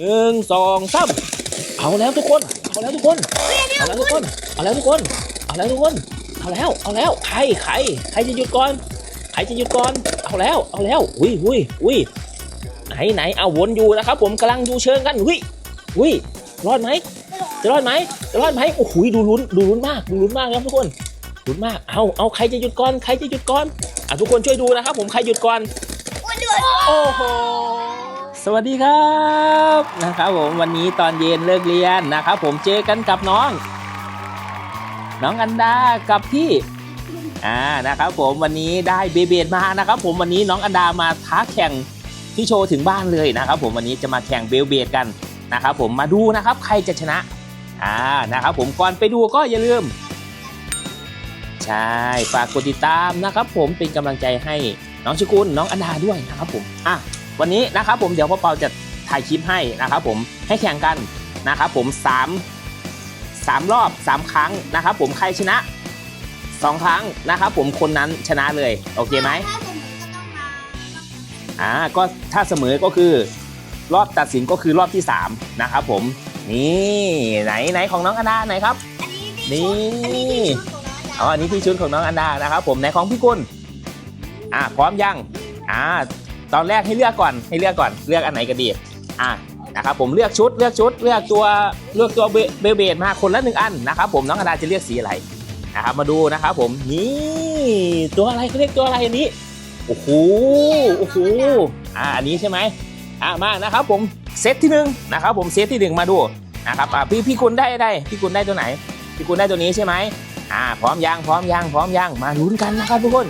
หนึ่งสองสามเอาแล้วทุกคน เอาแล้วทุกคน เอาแล้วทุกคน เอาแล้วทุกคน เอาแล้วทุกคน เอาแล้ว เอาแล้ว ใคร ใคร ใครจะหยุดก่อน ใครจะหยุดก่อน เอาแล้ว เอาแล้วอุ้ยอุ้ยอุ้ยไหนไหนเอาวนอยู่นะครับผมกำลังดูเชิงกันอุ้ยอุ้ยรอดไหมจะรอดไหมจะรอดไหมโอ้โหดูลุ้น ดูลุ้นมาก ดูลุ้นมากครับทุกคนลุ้นมาก เอาเอาใครจะหยุดก่อน ใครจะหยุดก่อน อะทุกคนช่วยดูนะครับผม ใครหยุดก่อน โอ้โห สวัสดีครับนะครับผมวันนี้ตอนเย็นเลิกเรียนนะครับผมเจอกันกับน้อง น้องอันดากับพี่อ่านะครับผมวันนี้ได้เบเบดมานะครับผมวันนี้น้องอันดามาท้าแข่งที่โชว์ถึงบ้านเลยนะครับผมวันนี้จะมาแข่งเบลเบดกันนะครับผมมาดูนะครับใครจะชนะอ่านะครับผมก่อนไปดูก็อย่าลืมใช่ฝากกดติดตามนะครับผมเป็นกำลังใจให้น้องชิกุลน้องอันดาด้วยนะครับผมอะ วันนี้นะครับผมเดี๋ยวพ่อเปาจะถ่ายคลิปให้นะครับผมให้แข่งกันนะครับผม3 3รอบ 3 ครั้งนะครับผมใครชนะ 2 ครั้งนะครับผมคนนั้นชนะเลยโอเคไหมถ้าสมมติก็ต้องมาอ่าก็ถ้าเสมอก็คือรอบตัดสินก็คือรอบที่ 3 นะครับผมนี่ไหนไหนของน้องอันดาไหนครับ อันนี้นี่ ชุดอันนี้ที่ชุดของน้องอาจารย์อ๋ออันนี้ที่ชุดของน้องอันดานะครับผมไหนของพี่กุลอ่าพร้อมยังอ่า ตอนแรกให้เลือกก่อนให้เลือกก่อนเลือกอันไหนกันดีอ่านะครับผมเลือกชุดเลือกชุดเลือกตัวเลือกตัวเบลเบดมาคนละหนึ่งอันนะครับผมน้องอันดาจะเลือกสีอะไรนะครับมาดูนะครับผมนี่ตัวอะไรเขาเรียกตัวอะไรอันนี้โอ้โหโอ้โหอ่าอันนี้ใช่ไหมอ่ามานะครับผมเซตที่หนึ่งนะครับผมเซตที่หนึ่งมาดูนะครับอ่าพี่พี่คุณได้ได้พี่คุณได้ตัวไหน พี่คุณได้ตัวนี้ใช่ไหมอ่าพร้อมยังพร้อมยังพร้อมยังมาลุ้นกันนะครับทุกคน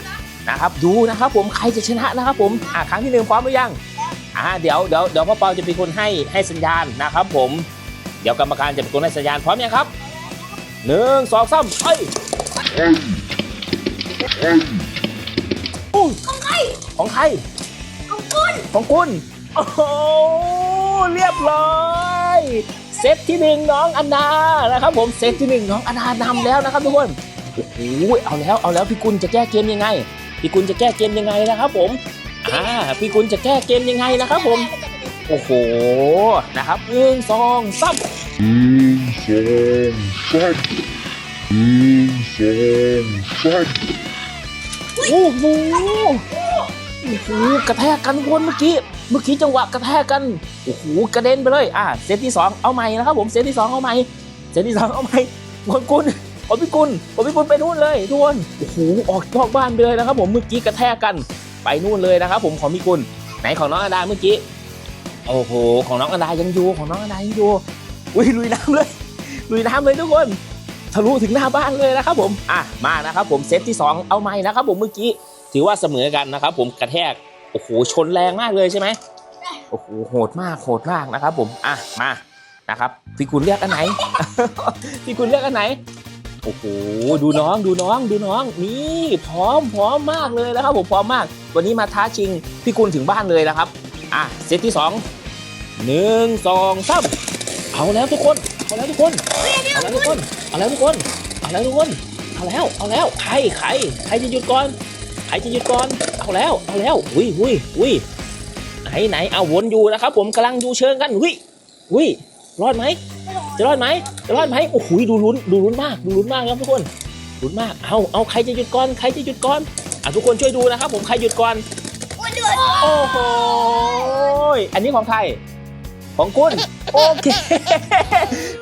นะครับดูนะครับผมใครจะชนะนะครับผมอ่าครั้งที่หนึ่งพร้อมหรือยังอ่าเดี๋ยวเดี๋ยวเดี๋ยวพ่อเปาจะเป็นคนให้ให้สัญญาณนะครับผมเดี๋ยวกรรมการจะเป็นคนให้สัญญาณพร้อมยังครับหนึ่งสองสามเฮ้ยอุ้ยของใครของใครของคุณของคุณโอ้โหเรียบร้อยเซตที่หนึ่งน้องอันดานะครับ ผมเซตที่หนึ่งน้องอันดานำแล้วนะครับทุกคนโอ้โหเอาแล้วเอาแล้วพี่กุลจะแก้เกมยังไง พี่กุลจะแก้เกมยังไงนะครับผมอ่าพี่กุลจะแก้เกมยังไงนะครับผม โอ้โหนะครับหนึ่งสองสาม Um, som, som. Um, som, som. โอ้โหโอ้โหกระแทกกันทุกคนเมื่อกี้ เมื่อกี้จังหวะกระแทกกัน โอ้โห กระเด็นไปเลย อ่า เซตที่สองเอาใหม่นะครับผม เซตที่สองเอาใหม่ เซตที่สองเอาใหม่คนกุล โอ้พี่กุลโอ้พี่กุลไปนู่นเลยทุกคนโอ้โหออกนอกบ้านไปเลยนะครับผมเมื่อกี้กระแทกกันไปนู่นเลยนะครับผมของพี่กุลไหนของน้องอดาเมื่อกี้โอ้โหของน้องอดายังอยู่ของน้องอดายังอยู่อุ้ยลุยน้ำเลยลุยน้ำเลยทุกคนทะลุถึงหน้าบ้านเลยนะครับผมอะมานะครับผมเซตที่สองเอาใหม่นะครับผมเมื่อกี้ถือว่าเสมอกันนะครับผมกระแทกโอ้โหชนแรงมากเลยใช่ไหมโอ้โหโหดมากโหดมากนะครับผมอะมานะครับพี่คุณเลือกอันไหนพี่คุณเลือกอันไหน โอ้โหดูน้องดูน้องดูน้องนี่พร้อมพร้อมมากเลยนะครับผมพร้อมมาก วันนี้มาท้าชิงพี่คุณถึงบ้านเลยนะครับอะเซตที่สองหนึ่งสองสามเอาแล้วทุกคนเอาแล้วทุกคนเอาแล้วทุกคนเอาแล้วทุกคนเอาแล้วทุกคนเอาแล้วเอาแล้วใครใครใครจะหยุดก่อนใครจะหยุดก่อนเอาแล้วเอาแล้วอุ้ยอุ้ยอุ้ยไหนไหนเอาวนอยู่นะครับ ผมกำลังดูเชิงกันอุ้ยอุ้ยรอดไหม จะรอดไหมจะรอดไหมโอ้โหดูลุ้นดูลุ้นมากดูลุ้นมากครับทุกคนลุ้นมากเอาเอาใครจะหยุดก่อนใครจะหยุดก่อนอะทุกคนช่วยดูนะครับ ผมใครหยุดก่อนโอ้โหอันนี้ของใครของคุณโอเค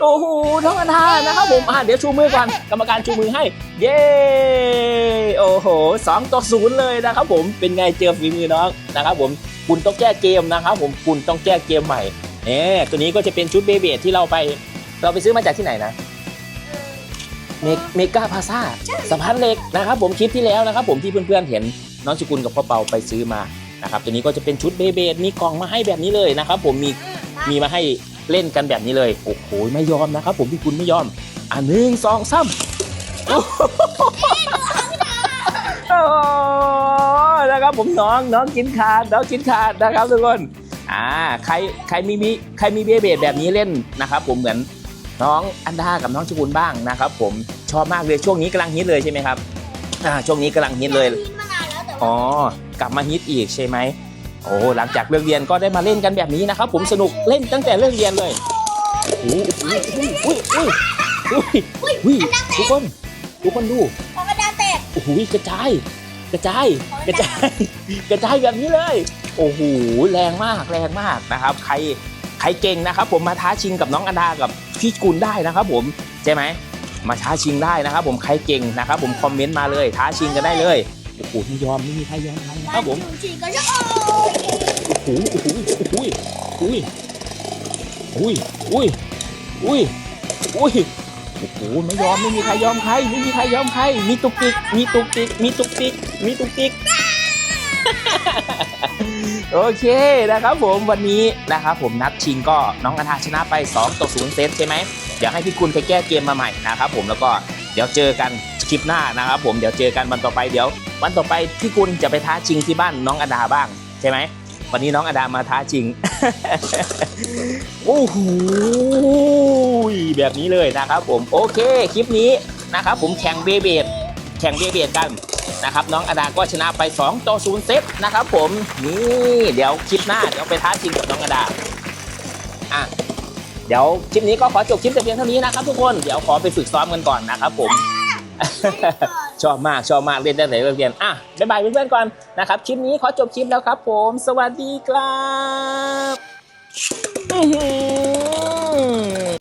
โอ้โหน้องอนานะครับผมอะเดี๋ยวชูมือก่อนกรรมการชูมือให้ เย้โอ้โหสองต่อศูนย์เลยนะครับผมเป็นไงเจอฝีมือน้องนะครับผมคุณต้องแก้เกมนะครับผมคุณต้องแก้เกมใหม่เนี่ยตัวนี้ก็จะเป็นชุดเบเบดที่เราไป เราไปซื้อมาจากที่ไหนนะเมกเมกาพาซาสะพานเหล็กนะครับ ผมคลิปที่แล้วนะครับ ผมที่เพื่อนๆเห็นน้องสกุลกับพ่อเปาไปซื้อมานะครับตัวนี้ก็จะเป็นชุดเบเบดมีกล่องมาให้แบบนี้เลยนะครับ ผมมีมีมาให้เล่นกันแบบนี้เลยโอ้โหไม่ยอมนะครับ ผมพี่คุณไม่ยอมอะหนึ่งสองสามโอ้โหโอ้นะครับผมน้องน้องกินขาดน้องกินขาดนะครับทุกคนอ่าใครใครมีมีใครมีเบเบดแบบนี้เล่นนะครับ ผมเหมือน น้องอันดากับน้องชกุลบ้างนะครับผมชอบมากเลยช่วงนี้กำลังฮิตเลยใช่ไหมครับอ่าช่วงนี้กำลังฮิตเลยกินมานานแล้วแต่ว่าอ๋อกลับมาฮิตอีกใช่ไหมโอ้หลังจากเลิกเรียนก็ได้มาเล่นกันแบบนี้นะครับ ผมสนุกเล่นตั้งแต่เลิกเรียนเลยโอ้โหอุ้ยอุ้ยอุ้ยอุ้ยอุ้ยทุกคนทุกคนดูของกระดาษแตกโอ้โหกระจายกระจายกระจายกระจายแบบนี้เลย โอ้โหแรงมากแรงมากนะครับ ใครใค รเก่งนะครับผมมาท้าชิงกับน้องอดากับพี่กุลได้นะครับผมใช่ไหมมาท้าชิงได้นะครับ ผมใครเก่งนะครับผมคอมเมนต์มาเลยท้าชิงกันได้เลยโอ้โหไม่ยอมไม่มีใครยอมใครนะครับผมหนูฉีกก็จะโอ้ยโอ้โหโอ้โหโอ้โหอุ้ยอุ้ยอุ้ยอุ้ยอุ้ยโอ้โหไม่ยอมไม่มีใครยอมใครไม่มีใครยอมใครมีตุกติกมีตุกติกมีตุกติกมีตุกติก โอเคนะครับผมวันนี้นะครับผมนัดชิงก็น้องอาทาชนะไป2ต่อ0เซตใช่ไหมเดี๋ยวให้พี่คุณไปแก้เกมมาใหม่นะครับผมแล้วก็เดี๋ยวเจอกันคลิปหน้านะครับผมเดี๋ยวเจอกันวันต่อไปเดี๋ยว วันต่อไปพี่คุณจะไปท้าชิงที่บ้านน้องอดาบ้างใช่ไหมวันนี้น้องอดามาท้าชิง โอ้โหแบบนี้เลยนะครับผมโอเคคลิปนี้นะครับผมแข่งเบเบดแข่งเบเบดกัน นะครับน้องอดาก็ชนะไป2ต่อ0เซตนะครับผมนี่เดี๋ยวคลิปหน้าเดี๋ยวไปท้าชิงกับน้องอดาอะเดี๋ยวคลิปนี้ก็ขอจบคลิปแต่เพียงเท่านี้นะครับทุกคนเดี๋ยวขอไปฝึกซ้อมกันก่อนนะครับผมชอบมากชอบมากเล่นได้ไหนเลิกเรียนอะบ๊ายบายเพื่อนๆก่อนนะครับคลิปนี้ขอจบคลิปแล้วครับ ผม สวัสดีครับ